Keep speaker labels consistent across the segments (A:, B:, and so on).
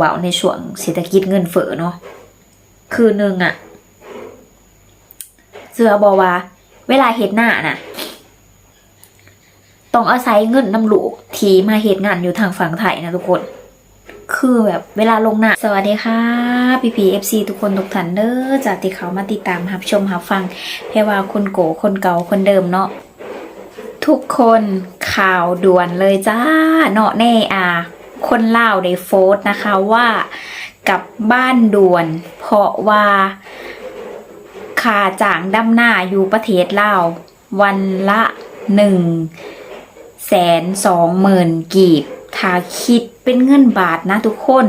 A: ว่าในช่วงเศรษฐกิจเงินเฟ้อเนาะคือหนึ่งอะเสือบอกว่า เวลาเฮ็ดหน้าน่ะต้องอาศัยเงินน้ำลูกที่มาเฮ็ดงานอยู่ทางฝั่งไทยนะทุกคน คือแบบเวลาลงหน้า สวัสดีค่ะพี่พีเอฟซีทุกคนทุกท่านเด้อจากที่เขามาติดตามรับชมรับฟัง เพว่าคนโกคนเก่าคนเดิมเนาะทุกคนข่าวด่วนเลยจ้าเนาะแน่อะ คนเล่าวได้โฟสต์นะคะว่ากับบ้านด่วน เพราะว่าค่าจ้างดำหน้าอยู่ประเทศลาววันละหนึ่งแสนสองหมื่นกีบ ถ้าคิดเป็นเงินบาทนะทุกคน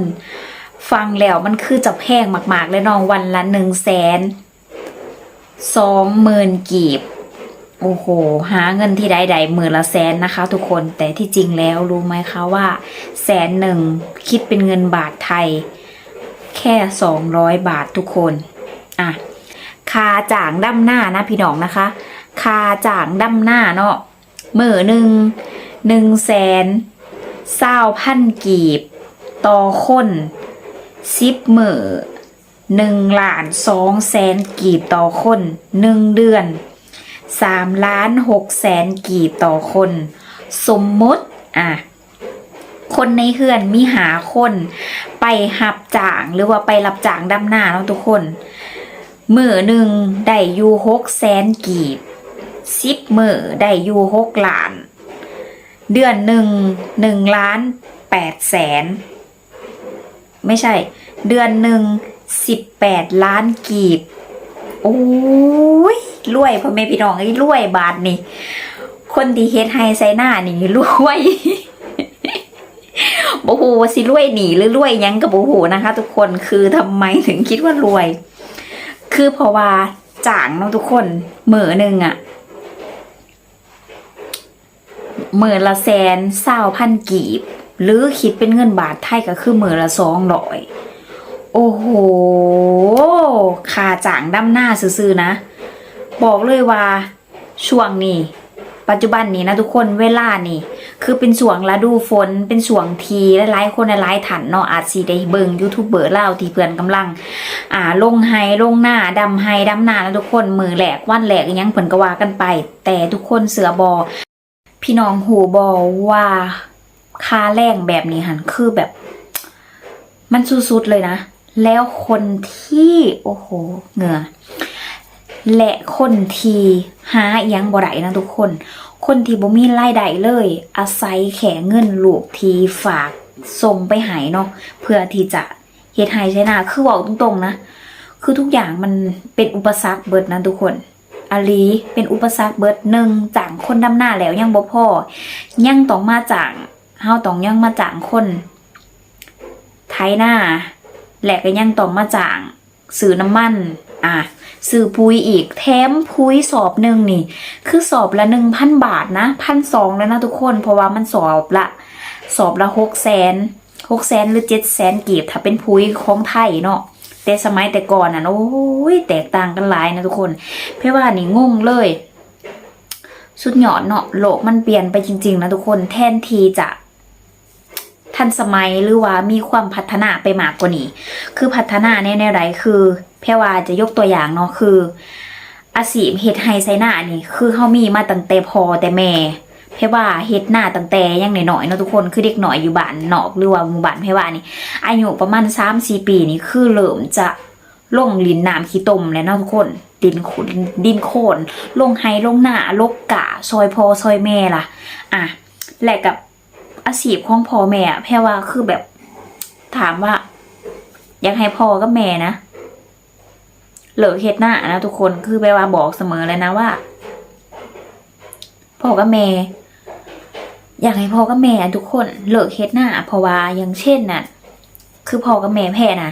A: ฟังแล้วมันคือจะแพงมาก ๆ เลยน้องวันละหนึ่งแสนสองหมื่นกีบ โอ้โห หาเงินที่ใดๆหมื่นละแสนนะคะ ทุกคนแต่ที่จริงแล้วรู้ไหมคะว่า แสนหนึ่งคิดเป็นเงินบาทไทย แค่สองร้อยบาททุกคนอะคาจ่างดำหน้านะพี่น้องนะคะ คาจ่างดำหน้าเนาะมือหนึ่งหนึ่งแสนเศร้าพันกีบ ต่อคนสิบมือหนึ่งล้านสองแสนกีบต่อคนหนึ่งเดือน สามล้านหกแสนกีบต่อคน สมมติอะคนในเฮือนมีหาคน ไปหับจ่างหรือว่าไปรับจ่างดำหน้าเนาะทุกคนมือหนึ่งได้อยู่หกแสนกีบสิบมือได้อยู่หกล้าน เดือนหนึ่งหนึ่งล้านแปดแสนไม่ใช่ เดือนหนึ่งสิบแปดล้านกีบ โอ้ย รวยพ่อแม่พี่น้องไอ้รวยบาทนี่ คนที่เฮ็ดไฮไซหน้านี่รวยโอ้โหว่าสิรวยหนีหรือรวยยังกับโอ้โหนะคะ ทุกคนคือทำไมถึงคิดว่ารวย คือเพราะว่าจ่างเนาะทุกคนเหมือหนึ่งอะเหมื่นละแสนเศร้าพันกีบ หรือคิดเป็นเงินบาทไทยก็คือเหมื่นละสองร้อยโอ้โหคาจ่างดำหน้าซื่อๆนะ บอกเลยว่าช่วงนี้ ปัจจุบันนี้นะทุกคนเวลานี่ คือเป็นช่วงฤดูฝนเป็นช่วงทีหลายๆคนหลายๆถันเนาะอาจสิได้เบิงยูทูบเบอร์เล่าที่เพื่อนกำลัง อ่า ลงไฮลงหน้าดำไฮดำหน้าแล้วทุกคนมือแหลกวันแหลกอิหยังเพิ่นก็ว่ากันไป แต่ทุกคนเสือบอ พี่น้องหูบอว่าค่าแรงแบบนี้หันคือแบบ มันสุดๆเลยนะ แล้วคนที่ โอ้โห เหงื่อ และคนที่หายังบ่ได้นะทุกคน คนที่บ่มีรายได้เลย อาศัยแค่เงินลูกที่ฝากส่งไปหายเนาะเพื่อที่จะเฮ็ดให้ใช้หนาคือเว้าตรงๆนะ คือทุกอย่างมันเป็นอุปสรรคเบิดนะทุกคนอาลีเป็นอุปสรรคเบิดหนึ่งจางคนดำหน้าแล้วยังบ่พอยังต้องมาจางเฮาต้องยังมาจางคนไถหน้า และก็ยังต้องมาจางซื้อน้ำมัน อะ ซื้อปุ๋ยอีก แถมปุ๋ยสอบหนึ่งนี่ คือสอบละหนึ่งพันบาทนะพันสองแล้วนะทุกคน เพราะว่ามันสอบละ สอบละหกแสนหกแสนหรือเจ็ดแสนกีบถ้าเป็นปุ๋ยของไทยเนาะแต่สมัยแต่ก่อนน่ะโอ้ยแตกต่างกันหลายนะทุกคน เพราะว่านี่งงเลย สุดหยอดเนาะโลกมันเปลี่ยนไปจริง ๆ นะทุกคนแทนทีจะ ทันสมัยหรือว่ามีความพัฒนาไปมากกว่านี้ คือพัฒนาในแนวใดคือแพรว่าจะยกตัวอย่างเนาะคือ อาชีพเฮ็ดไฮไซหน้านี่ คือเฮามีมาตั้งแต่พอแต่แม่เพรว่าเฮ็ดหน้าตั้งแต่ยังหน้อยๆเนาะทุกคนคือเด็กหน้อยอยู่บ้านนอกหรือว่าหมู่บ้านเพรว่านี่อายุประมาณ3-4ปีนี่คือเริ่มจะลงลินน้ำขี้ตมแล้วเนาะทุกคนดินขุนดินโคนลงไฮลงหน้าลกกะซอยพอซอยแม่ล่ะ อะและกับ อาชีพของพ่อแม่อะแพรว่าคือแบบถามว่า อยากให้พ่อกับแม่นะเหลิกเฮ็ดหน้านะทุกคนคือแปลว่าบอกเสมอเลยนะว่าพ่อกับแม่อยากให้พ่อกับแม่ทุกคนเลิกเฮ็ดหน้าเพราะว่าอย่างเช่นน่ะ คือพ่อกับแม่แพ้นะ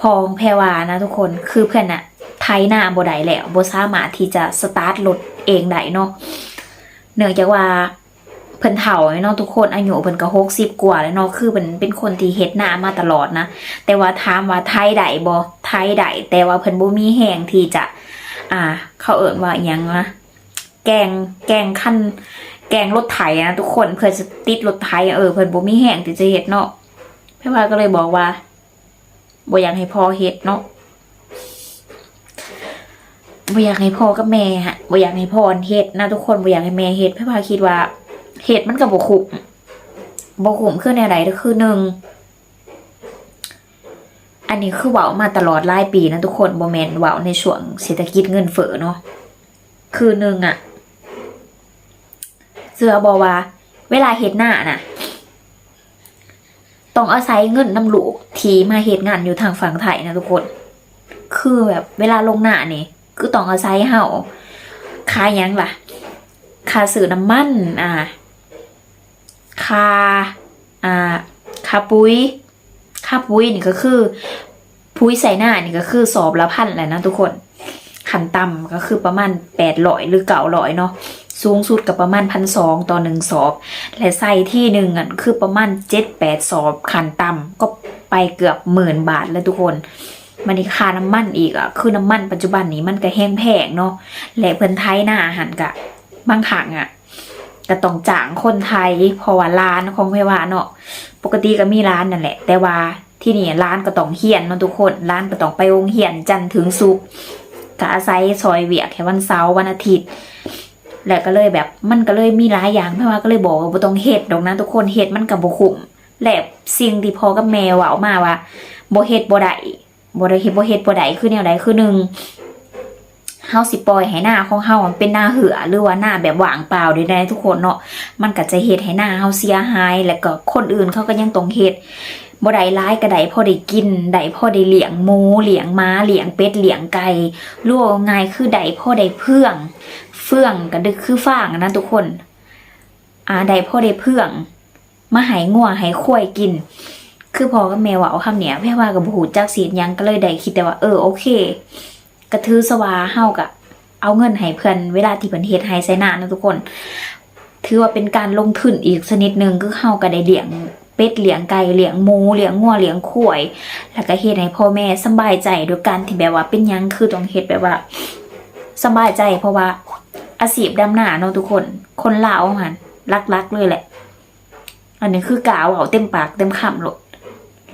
A: พ่อของแพรวานะ ทุกคนคือเพื่อนน่ะ ไทยหน้าบ่ได้แล้วบ่สามารถที่จะสตาร์ทรถเองได้เนาะเนื่องจากว่า เพิ่นเฒ่าเนาะทุกคนอายุเพิ่นก็60กว่าแล้วเนาะคือเพิ่นเป็นคนที่เฮ็ดหน้ามาตลอดนะแต่ว่าถามว่าไทยได้บ่ไทยได้แต่ว่าเพิ่นบ่มีแห่งที่จะ อ่า เขาเอิ้นว่าอิหยังนะแกงแกงคันแกงรถไถนะทุกคนเพื่อจะติดรถไถเออเพิ่นบ่มีแหงที่จะเฮ็ดเนาะพพี่ว่าก็เลยบอกว่าบ่อยากให้พ่อเฮ็ดเนาะบ่อยากให้พ่อกับแม่ฮะบ่อยากให้พ่อเฮ็ดนะทุกคนบ่อยากให้แม่เฮ็ดพี่ว่าคิดว่า เฮ็ดมันก็บ่คุ้มบ่คุ้มคือแนวใดก็คือหนึ่ง อันนี้คือเว้ามาตลอดหลายปีนะทุกคนบ่แม่นเว้าในช่วงเศรษฐกิจเงินเฟ้อเนาะ คือหนึ่งอะเสือบอกว่า เวลาเฮ็ดหน้าน่ะ ต้องอาศัยเงินนำลูกทีมาเฮ็ดงานอยู่ทางฝั่งไทยนะทุกคน คือแบบเวลาลงหน้านี่คือต้องอาศัยเฮาค่าหยังล่ะค่าซื้อน้ำมัน อ่า ค่าอ่าค่าปุ๋ยค่าปุ๋ยนี่ก็คือปุ๋ยใส่หน้านี่ก็คือสอบละพันแหละนะทุกคนขันต่ำก็คือประมาณแปดร้อยหรือเก้าร้อยเนาะสูงสุดกับประมาณพันสองต่อหนึ่งสอบ และไส้ที่หนึ่งอะคือประมาณเจ็ดแปดสอบขันต่ำก็ไปเกือบหมื่นบาทแล้วทุกคนมันนี่ค่าน้ำมันอีกอะคือน้ำมันปัจจุบันนี้มันก็แห้งแพงเนาะและเพิ่นไทยหน้าอาหารกะบางถังอะ ก็ต้องจ้างคนไทยเพราะว่าร้านของเพว่าเนาะปกติก็มีร้านนั่นแหละ แต่ว่าที่นี่ร้านก็ต้องเฮียนเนาะทุกคนร้านก็ต้องไปโรงเฮียนจันถึงศุกร์ก็อาศัยซอยเวียกแค่วันเสาร์วันอาทิตย์แล้วก็เลยแบบมันก็เลยมีหลายอย่างพี่ว่าก็เลยบอกว่าบ่ต้องเฮ็ดดอกนะทุกคนเฮ็ดมันกับบ่คุ้มและสิ่งที่พอกับแม่เว้ามาว่าบ่เฮ็ดบ่ได้บ่ได้เฮ็ดบ่เฮ็ดบ่ได้คือแนวใดคือหนึ่ง เฮาสิปล่อยให้หน้าของเฮามันเป็นหน้าเหือหรือว่าหน้าแบบว่างเปล่าได้ทุกคนเนาะมันก็จะเฮ็ดให้หน้าเฮาเสียหาย แล้วก็คนอื่นเขาก็ยังต้องเฮ็ดบ่ได้ร้ายก็ได้พอได้กินได้พอได้เลี้ยงหมูเลี้ยงม้าเลี้ยงเป็ดเลี้ยงไก่รวง่ายคือได้พอได้เพื่อง เฟื่องก็ดึกคือฟางนะทุกคนอ่าใดพ่อได้เพื่องมาหายงัวหายควายกิน คือพอกับแมวว่าเอาคำเนี้ยแพ่ว่ากับหูจักเสียนยังก็เลยได้คิดแต่ว่าเออโอเค กระทือสวาเฮากะเอาเงินให้เพื่อนเวลาที่เพิ่นเฮ็ดให้ใส่หน้านะทุกคน ถือว่าเป็นการลงทุนอีกชนิดหนึ่งคือเฮาก็ได้เลี้ยงเป็ดเลี้ยงไก่เลี้ยงหมูเลี้ยงงัวเลี้ยงควย แล้วก็เฮ็ดให้พ่อแม่สบายใจโดยการที่แบบว่าเป็นยังคือต้องเฮ็ดแบบว่าสบายใจเพราะว่าอาชีพดำหน้าเนาะทุกคน คนลาวหันรักๆเลยแหละ อันนี้คือกาวเอาเต็มปากเต็มคำหลด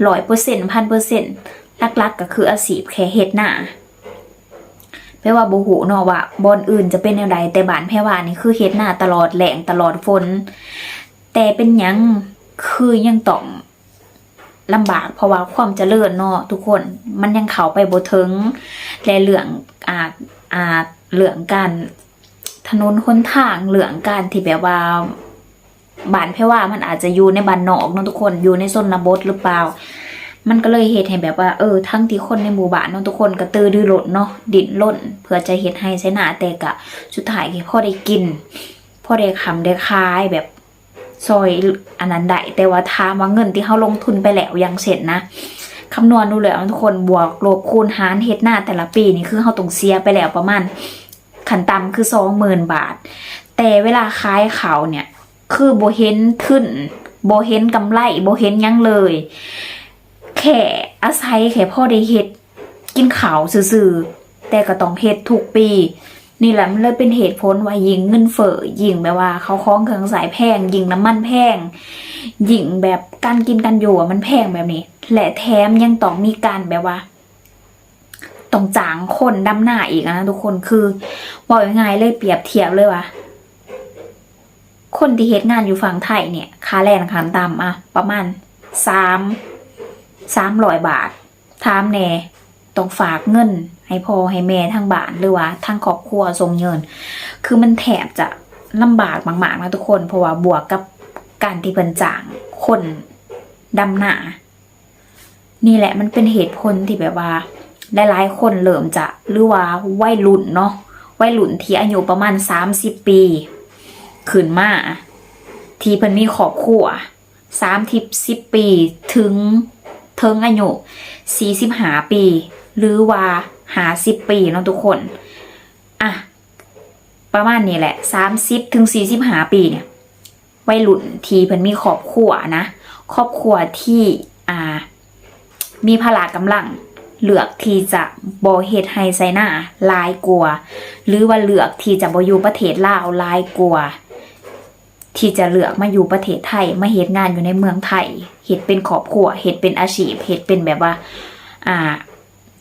A: ร้อยเปอร์เซ็นต์พันเปอร์เซ็นต์ลักๆก็คืออาชีพแค่เฮ็ดหน้า แปลว่าโบหูเนาะว่าบอนอื่นจะเป็นแนวใดแต่บ้านแพรว่านี่คือเฮ็ดหน้าตลอดแหลงตลอดฝนแต่เป็นยังคือยังต้องลำบากเพราะว่าความเจริญเนาะทุกคนมันยังเข้าไปบ่ถึงและเรื่องอ่าอ่าเรื่องการถนนคนทางเหลืองการที่แบบว่าบ้านแพ่ว่ามันอาจจะอยู่ในบ้านนอกเนาะทุกคนอยู่ในชนนบทหรือเปล่า มันก็เลยเหตุให้แบบว่าเออทั้งที่คนในหมู่บ้านเนาะทุกคนก็ตือดื้อรนเนาะดิ้นร่นเพื่อจะเฮ็ดให้ใช้หนาแต่กะสุดท้ายพ่อได้กินพ่อได้คำได้คายแบบซอยอันนั้นได้แต่ว่าถามว่าเงินที่เขาลงทุนไปแล้วยังเสร็จนะคำนวณดูเลยทุกคนบวกลบคูณหารเฮ็ดหน้าแต่ละปีนี่คือเขาต้องเสียไปแล้วประมาณขันต่ำคือสองหมื่นบาท แต่เวลาขายเขาเนี่ย คือโบเห็นขึ้นโบเห็นกำไรโบเห็นยังเลย แค่อาศัยแค่พ่อได้เฮ็ด กินข่าวซื่อๆแต่ก็ต้องเฮ็ดทุกปี นี่แหละมันเลยเป็นเหตุผลว่ายิงเงินเฟ้อยิงแบบว่า เขาคล้องเครื่องสายแพง ยิงน้ำมันแพง ยิงแบบการกินกันอยู่มันแพงแบบนี้ และแถมยังต้องมีการแบบว่าต้องจางคนดำหน้าอีกนะทุกคนคือบอกยังไงเลยเปรียบเทียบเลยว่าคนที่เฮ็ดงานอยู่ฝั่งไทยเนี่ยค่าแรงขั้นต่ำอะประมาณสาม สามร้อยบาท ถามแน่ต้องฝากเงิน ให้พ่อให้แม่ทางบ้านหรือว่าทางครอบครัวส่งเงิน คือมันแถบจะลำบากมากๆนะทุกคน เพราะว่าบวกกับการที่เพิ่นจ้างคนดำหน้านี่แหละมันเป็นเหตุผลที่แบบว่าหลายๆคนเริ่มจะหรือว่าวัยรุ่นเนาะวัยรุ่นที่อายุประมาณ 30 ปี ขึ้นมา ที่เพิ่นมีครอบครัวสามทิบสิบปีถึง ถึงอายุสี่สิบหาปี หรือว่าหาสิบปีเนาะทุกคน อะ ประมาณนี้แหละสามสิบถึงสี่สิบหาปีเนี่ยวัยรุ่นทีเพิ่นมีครอบครัวนะครอบครัวที่อ่า มีพละกำลังเลือกที่จะบอเฮ็ดให้ไซนาลายกลัว หรือว่าเลือกที่จะบอยู่ประเทศลาวลายกลัว ที่จะเลือกมาอยู่ประเทศไทยมาเฮ็ดงานอยู่ในเมืองไทยเฮ็ดเป็นครอบครัวเฮ็ดเป็นอาชีพเฮ็ดเป็นแบบว่า อ่า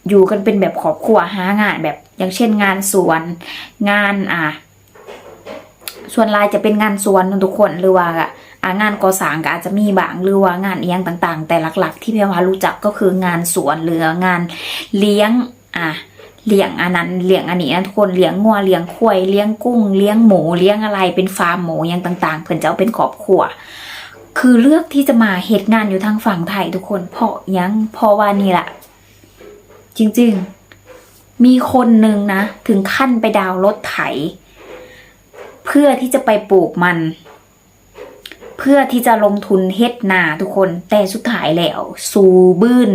A: อยู่กันเป็นแบบครอบครัวหางานแบบอย่างเช่นงานสวนงานอ่าส่วนลายจะเป็นงานสวนทุกคนหรือว่าอ่างานก่อสร้างก็อาจจะมีบางหรือว่างานเอียงต่าง ๆ แต่หลัก ๆ ที่พี่วารู้จักก็คืองานสวนหรืองานเลี้ยงอ่า เลี้ยงอันนั้นเลี้ยงอันนี้นะทุกคนเลี้ยงงัวเลี้ยงควายเลี้ยงกุ้งเลี้ยงหมูเลี้ยงอะไรเป็นฟาร์มหมูอย่างต่าง ๆ เพิ่นจะเอาเป็นครอบครัว คือเลือกที่จะมาเหตุงานอยู่ทางฝั่งไทยทุกคนเพราะยังเพราะว่านี่แหละ จริงๆ มีคนหนึ่งนะ ถึงขั้นไปดาวรถไถ เพื่อที่จะไปปลูกมัน เพื่อที่จะลงทุนเฮ็ดนาทุกคน แต่สุดท้ายแล้ว สู่บื้น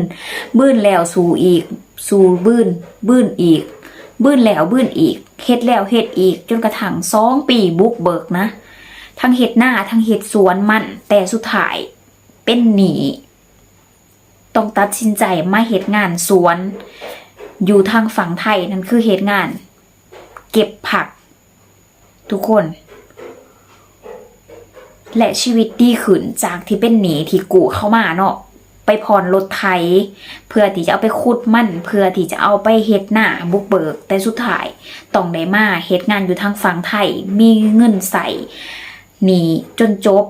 A: บื้นแล้วสู่อีก สู่บื้นบื้นอีก บื้นแล้วบื้นอีกเฮ็ดแล้วเฮ็ดอีก จนกระทั่งสองปีบุกเบิกนะ ทั้งเฮ็ดหน้าทั้งเฮ็ดสวนมัน แต่สุดท้ายเป็นหนีต้องตัดสินใจมาเฮ็ดงานสวน อยู่ทางฝั่งไทยนั่นคือเฮ็ดงาน เก็บผัก ทุกคน และชีวิตดีขึ้นจากที่เป็นหนีที่กูเข้ามาเนาะ ไปผ่อนรถไถเพื่อที่จะเอาไปขุดมันเพื่อที่จะเอาไปเฮ็ดหน้าบุกเบิก แต่สุดท้ายต้องได้มาเฮ็ดงานอยู่ทางฝั่งไทยมีเงินใส่หนีจนจบ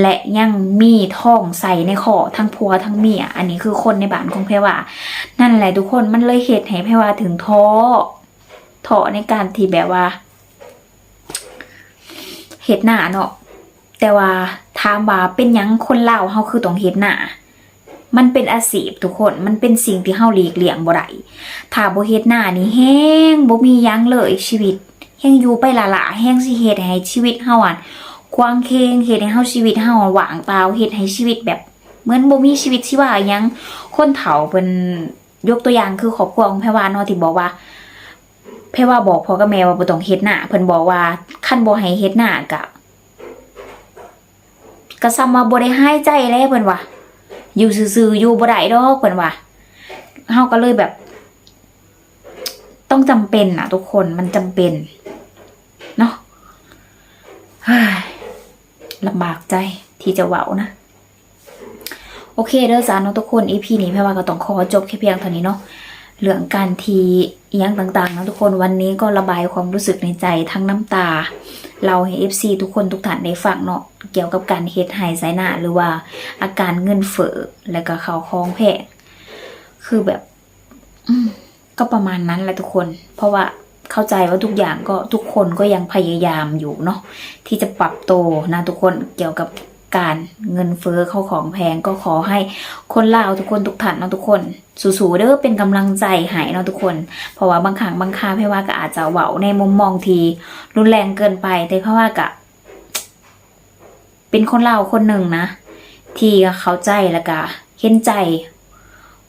A: และยังมีท่องใส่ในคอทั้งผัวทั้งเมีย อันนี้คือคนในบ้านของเพรว่า นั่นแหละทุกคนมันเลยเหตุให้เพรว่าถึงท้อท้อในการที่แบบว่าเฮ็ดหน้าเนาะแต่ว่าถามว่าเป็นยังคนเล่าเฮาคือต้องเฮ็ดหน้า มันเป็นอาชีพทุกคนมันเป็นสิ่งที่เฮาหลีกเลี่ยงบ่ได้ถ้าบ่เฮ็ดหน้านี่แฮงบ่มียังเลยชีวิตแฮงอยู่ไปละละแฮงสิเฮ็ดให้ชีวิตเฮาอะกว้างเคงเฮ็ดให้เฮาชีวิตเฮาอะว่างเปล่าเฮ็ดให้ชีวิตแบบเหมือนบ่มีชีวิตชีวายังคนเฒ่าเพิ่นยกตัวอย่างคือครอบครัวของแพรวาเนาะที่บอกว่าแพรว่าบอกพ่อกับแม่ว่าบ่ต้องเฮ็ดหน้าเพิ่นบอกว่าคันบ่ให้เฮ็ดหน้าก็ก็ซ้ำว่าบ่ได้หายใจแล้วเพิ่นว่า อยู่ซื่อๆอยู่บ่ได้ดอกเพิ่นว่าเฮาก็เลยแบบ ต้องจำเป็นน่ะ ทุกคนมันจำเป็นเนาะลำบากใจที่จะเว้านะโอเคเด้อจาเนาะทุกคน EP นี้แพ่ว่าก็ต้องขอจบแค่เพียงเท่านี้เนาะเรื่องการทีเอียงต่างๆนะทุกคนวันนี้ก็ระบายความรู้สึกในใจทั้งน้ำตา เราให้ FC ทุกคนทุกท่านได้ฟังเนาะเกี่ยวกับการเฮ็ดไห้สายหน้าหรือว่าอาการเงินเฟ้อแล้วก็เขาคลองแพงคือแบบก็ประมาณนั้นแหละทุกคน เพราะว่าเข้าใจว่าทุกอย่างก็ทุกคนก็ยังพยายามอยู่เนาะที่จะปรับโตนะทุกคนเกี่ยวกับ การเงินเฟ้อเข้าของแพงก็ขอให้คนลาวทุกคนทุกท่านเนาะทุกคนสู้ๆเด้อเป็นกำลังใจให้เนาะทุกคน เพราะว่าบางครั้งบางคราพี่ว่าก็อาจจะเว้าในมุมมองทีรุนแรงเกินไปแต่พราะว่าก็เป็นคนลาวคนหนึ่งนะ ที่เข้าใจแล้วก็เห็นใจ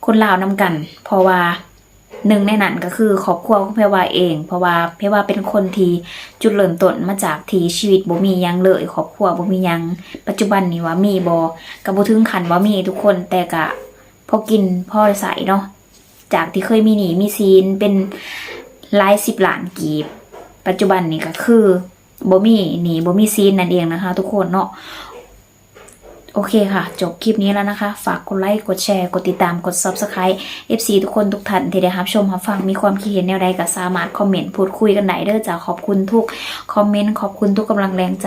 A: คนลาวนำกัน เพราะว่า หนึ่งในนั้นก็คือครอบครัวของเพรว่าเอง เพราะว่าเพรว่าเป็นคนที่จุดเริ่มต้นมาจากที่ชีวิตบ่มียังเลยครอบครัวบ่มียังปัจจุบันนี้ว่ามีบ่ก็บ่ถึงขันว่ามีทุกคนแต่ก็พอกินพอใส่เนาะจากที่เคยมีหนีมีซีนเป็นหลายสิบล้านกีบ ปัจจุบันนี้ก็คือบ่มีหนีบ่มีซีนนั่นเองนะคะ ทุกคนเนาะ โอเคค่ะ จบคลิปนี้แล้วนะคะ ฝากกดไลค์กดแชร์กดติดตามกด Subscribe FC ทุกคนทุกท่านที่ได้รับชมรับฟังมีความคิดเห็นแนวใดก็สามารถคอมเมนต์พูดคุยกันได้เด้อจ้าขอบคุณทุกคอมเมนต์ขอบคุณทุกกำลังแรงใจ